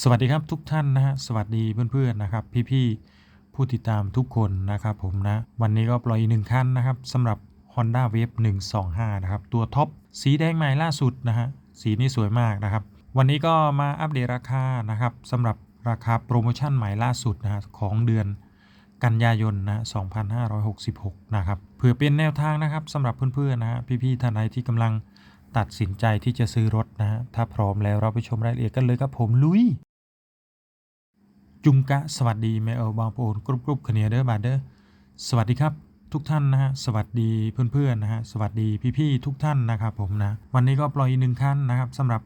สวัสดีครับทุกท่านนะฮะสวัสดีเพื่อนๆนะครับ พี่ๆผู้ติดตามทุกคนนะครับผมนะวันนี้ก็ปล่อยอีกหนึ่งคันนะครับสำหรับ Honda Wave 125 นะครับ ตัวท็อปสีแดงใหม่ล่าสุดนะฮะสีนี้สวยมากนะครับ วันนี้ก็มาอัปเดตราคานะครับสำหรับราคาโปรโมชั่นใหม่ล่าสุดนะฮะของเดือนกันยายนนะ2566 นะครับเผื่อเป็นแนวทางนะครับสำหรับเพื่อนๆนะฮะพี่ๆท่านใดที่กำลัง ตัดสินใจที่จะซื้อรถนะฮะถ้าพร้อมแล้วเราไปชมรายละเอียดกันเลยครับผมลุย จุงกะสวัสดีแม่เอลบางโปนกรุบกรุบขเนียเดอบาเดอสวัสดีครับทุกท่านนะฮะสวัสดีเพื่อนๆนะฮะสวัสดีพี่ๆทุกท่านนะครับผมนะวันนี้ก็ปล่อยอีกหนึ่งคันนะครับสำหรับ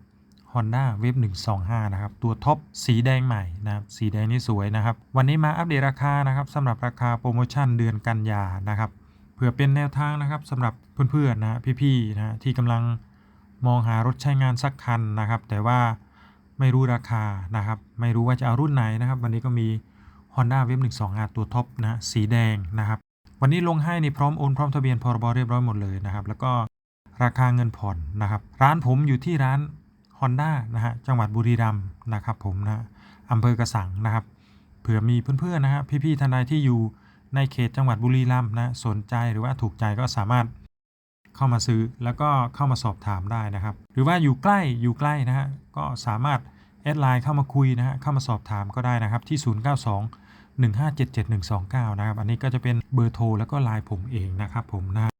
Honda Wave 125 นะครับ ตัวท็อปสีแดงใหม่นะครับ สีแดงนี่สวยนะครับ วันนี้มาอัปเดตราคานะครับสำหรับราคาโปรโมชั่นเดือนกันยานะครับเพื่อเป็นแนวทางนะครับสำหรับเพื่อนๆนะพี่ๆนะที่กำลัง มองหารถใช้งานสักคันนะครับ แต่ว่าไม่รู้ราคานะครับ ไม่รู้ว่าจะเอารุ่นไหนนะครับ วันนี้ก็มี Honda Wave 125ตัวท็อปนะสีแดงนะครับ วันนี้ลงให้ในพร้อมโอนพร้อมทะเบียนพรบเรียบร้อยหมดเลยนะครับ แล้วก็ราคาเงินผ่อนนะครับ ร้านผมอยู่ที่ร้าน Honda นะฮะจังหวัดบุรีรัมย์นะครับ ผมนะอำเภอกระสังนะครับ เผื่อมีเพื่อนๆนะฮะพี่ๆท่านใดที่อยู่ในเขตจังหวัดบุรีรัมย์นะสนใจหรือว่าถูกใจก็สามารถ เข้ามาซื้อแล้วก็เข้ามาสอบถามได้นะครับ หรือว่าอยู่ใกล้อยู่ใกล้นะฮะก็สามารถแอดไลน์เข้ามาคุยนะฮะเข้ามาสอบถามก็ได้นะครับที่ 092 1577129 นะครับ อันนี้ก็จะเป็นเบอร์โทรแล้วก็ไลน์ผมเองนะครับผมนะ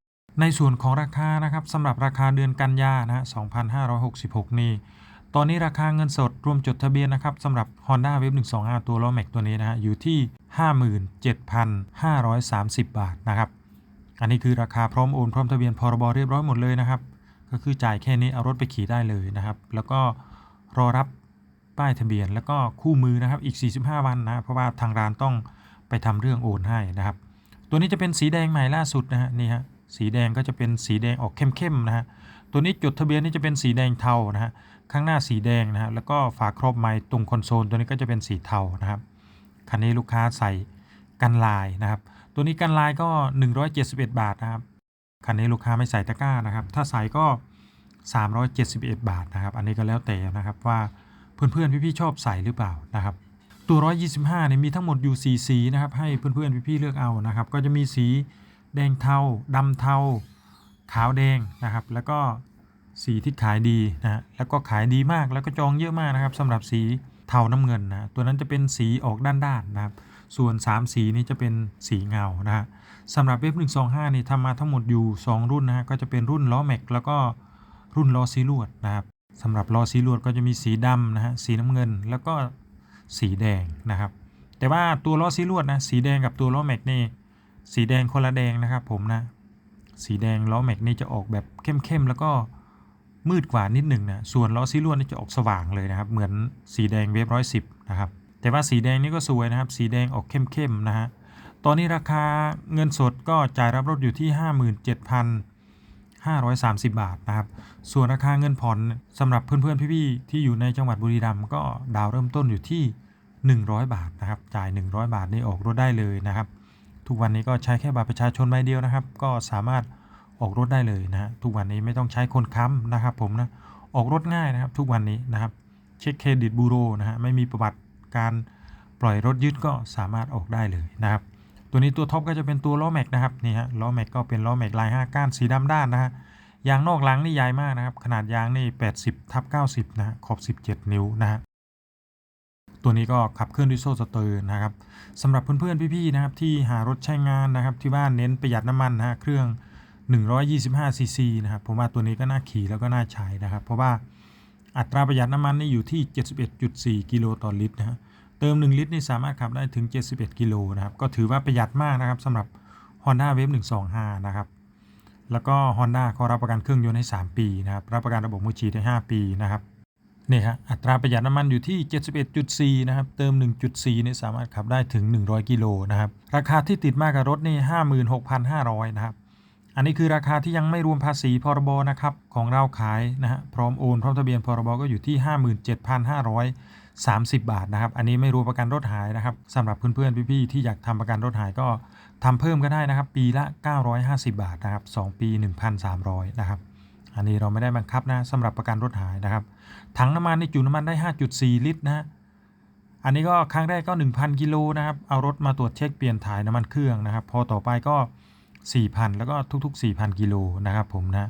ในส่วนของราคานะครับสำหรับราคาเดือนกันยานะฮะ2566 นี่ตอนนี้ราคาเงินสดรวมจดทะเบียนนะครับสำหรับ Honda Wave 125 ตัวล้อแม็กตัวนี้นะฮะอยู่ที่ 57,530 บาทนะครับ อันนี้คือราคาพร้อมโอนพร้อมทะเบียนพรบเรียบร้อยหมดเลยนะครับ ก็คือจ่ายแค่นี้เอารถไปขี่ได้เลยนะครับ แล้วก็รอรับป้ายทะเบียนแล้วก็คู่มือนะครับอีก 45 วันนะเพราะว่าทางร้านต้องไปทำเรื่องโอนให้นะครับ ตัวนี้จะเป็นสีแดงใหม่ล่าสุดนะฮะนี่ฮะสีแดงก็จะเป็นสีแดงออกเข้มๆนะฮะตัวนี้จดทะเบียนนี่จะเป็นสีแดงเทานะฮะข้างหน้าสีแดงนะฮะแล้วก็ฝาครอบไม้ตรงคอนโซลตัวนี้ก็จะเป็นสีเทานะครับคันนี้ลูกค้าใส่ กันลายนะครับ ตัวนี้กันลายก็ 171 บาทนะครับคันนี้ลูกค้าไม่ใส่ตะกร้านะครับ ถ้าใส่ก็ 371 บาทนะครับ อันนี้ก็แล้วแต่นะครับว่าเพื่อนๆพี่ๆชอบใส่หรือเปล่านะครับ ตัว 125เนี่ยมีทั้งหมดอยู่ 4 สีนะครับ ให้เพื่อนๆพี่ๆเลือกเอานะครับ ก็จะมีสีแดงเทาดำเทา ขาวแดงนะครับ แล้วก็สีที่ขายดีนะฮะแล้วก็ขายดีมากแล้วก็จองเยอะมากนะครับสำหรับสีเทาน้ำเงินนะตัวนั้นจะเป็นสีออกด้านๆนะครับ ส่วน 3 สีนี้จะเป็นสีเงานะฮะสำหรับเว็บ125นี่ทำมาทั้งหมดอยู่ 2 รุ่นนะฮะก็จะเป็นรุ่นล้อแม็กแล้วก็รุ่นล้อซีลวดนะครับสำหรับล้อซีลวดก็จะมีสีดำนะฮะสีน้ำเงินแล้วก็สีแดงนะครับ แต่ว่าตัวล้อซีลวดนะสีแดงกับตัวล้อแม็กนี่สีแดงคนละแดงนะครับผมนะสีแดงล้อแม็กนี่จะออกแบบเข้มๆแล้วก็มืดกว่านิดหนึ่งนะส่วนล้อซีลวดนี่จะออกสว่างเลยนะครับ เหมือนสีแดงเวฟร้อยสิบนะครับ แต่ว่าสีแดงนี่ก็สวยนะครับ สีแดงออกเข้มๆนะฮะ ตอนนี้ราคาเงินสดก็จ่ายรับรถอยู่ที่ 57,530 บาทนะครับ ส่วนราคาเงินผ่อนสำหรับเพื่อนๆพี่ๆที่อยู่ในจังหวัดบุรีรัมย์ก็ดาวเริ่มต้นอยู่ที่ 100 บาทนะครับ จ่าย 100 บาทนี่ออกรถได้เลยนะครับ ทุกวันนี้ก็ใช้แค่บัตรประชาชนใบเดียวนะครับ ก็สามารถออกรถได้เลยนะฮะทุกวันนี้ไม่ต้องใช้คนค้ำนะครับ ผมนะ ออกรถง่ายนะครับ ทุกวันนี้นะครับ เช็คเครดิตบูโรนะฮะ ไม่มีประวัติ การปล่อยรถยึดก็สามารถออกได้เลยนะครับ ตัวนี้ตัวท็อปก็จะเป็นตัวล้อแม็กนะครับนี่ฮะล้อแม็กก็เป็นล้อแม็กลาย5ก้านสีดำด้านนะฮะยางนอกหลังนี่ใหญ่มากนะครับ ขนาดยางนี่ 80ทับ90 นะฮะขอบ 17 นิ้วนะฮะตัวนี้ก็ขับเคลื่อนด้วยโซ่สเตอร์นะครับสำหรับเพื่อนๆพี่ๆนะครับที่หารถใช้งานนะครับที่บ้านเน้นประหยัดน้ำมันนะฮะเครื่อง 125 ซีซีนะครับผมว่าตัวนี้ก็น่าขี่แล้วก็น่าใช้นะครับ เพราะว่าอัตราประหยัดน้ำมันนี่อยู่ที่ 71.4 กิโลต่อลิตรนะฮะ เติม 1 ลิตรนี่สามารถขับได้ถึง 71 กิโลนะครับ ก็ถือว่าประหยัดมากนะครับสำหรับ Honda Wave 125 นะครับ แล้วก็ Honda เขารับประกันเครื่องยนต์ให้ 3 ปีนะครับ รับประกันระบบมือฉีดได้ 5 ปีนะครับนี่ฮะอัตราประหยัดน้ำมันอยู่ที่ 71.4 นะครับ เติม 1.4 นี่สามารถขับได้ถึง 100 กิโลนะครับ ราคาที่ติดมากับรถนี่ 56,500 นะครับ อันนี้คือราคาที่ยังไม่รวมภาษีพรบนะครับของเราขายนะฮะ พร้อมโอน พร้อมทะเบียนพรบก็อยู่ที่ 30 บาทนะครับ อันนี้ไม่รวมประกันรถหายนะครับสำหรับเพื่อนๆพี่ๆที่อยากทำประกันรถหายก็ทำเพิ่มก็ได้นะครับ ปีละ 950 บาทนะครับ2ปี 1,300นะครับอันนี้เราไม่ได้บังคับนะสำหรับประกันรถหายนะครับ ถังน้ำมันในจุน้ำมันได้ 5.4 ลิตรนะฮะอันนี้ก็ครั้งแรกก็ 1,000 กิโลนะครับ เอารถมาตรวจเช็คเปลี่ยนถ่ายน้ำมันเครื่องนะครับ พอต่อไปก็ 4,000 แล้วก็ทุกๆ 4,000 กิโลนะครับผมนะ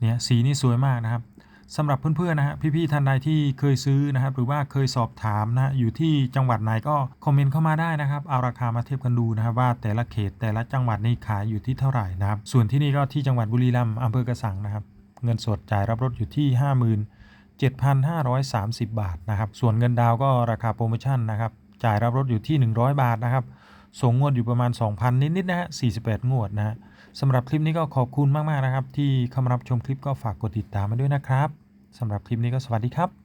เนี่ยสีนี่สวยมากนะครับ สำหรับเพื่อนๆนะฮะพี่ๆท่านใดที่เคยซื้อนะครับหรือว่าเคยสอบถามนะอยู่ที่จังหวัดไหนก็คอมเมนต์เข้ามาได้นะครับเอาราคามาเทียบกันดูนะครับว่าแต่ละเขตแต่ละจังหวัดนี่ขายอยู่ที่เท่าไหร่นะครับส่วนที่นี่ก็ที่จังหวัดบุรีรัมย์อำเภอกระสังนะครับเงินสดจ่ายรับรถอยู่ที่ 57,530 บาทนะครับส่วนเงินดาวก็ราคาโปรโมชั่นนะครับจ่ายรับรถอยู่ที่ 100 บาทนะครับส่งงวดอยู่ประมาณ 2,000 นิดๆนะฮะ48 งวดนะฮะ สำหรับคลิปนี้ก็ขอบคุณมากๆนะครับ ที่เข้ามารับชมคลิปก็ฝากกดติดตามมาด้วยนะครับสำหรับคลิปนี้ก็สวัสดีครับ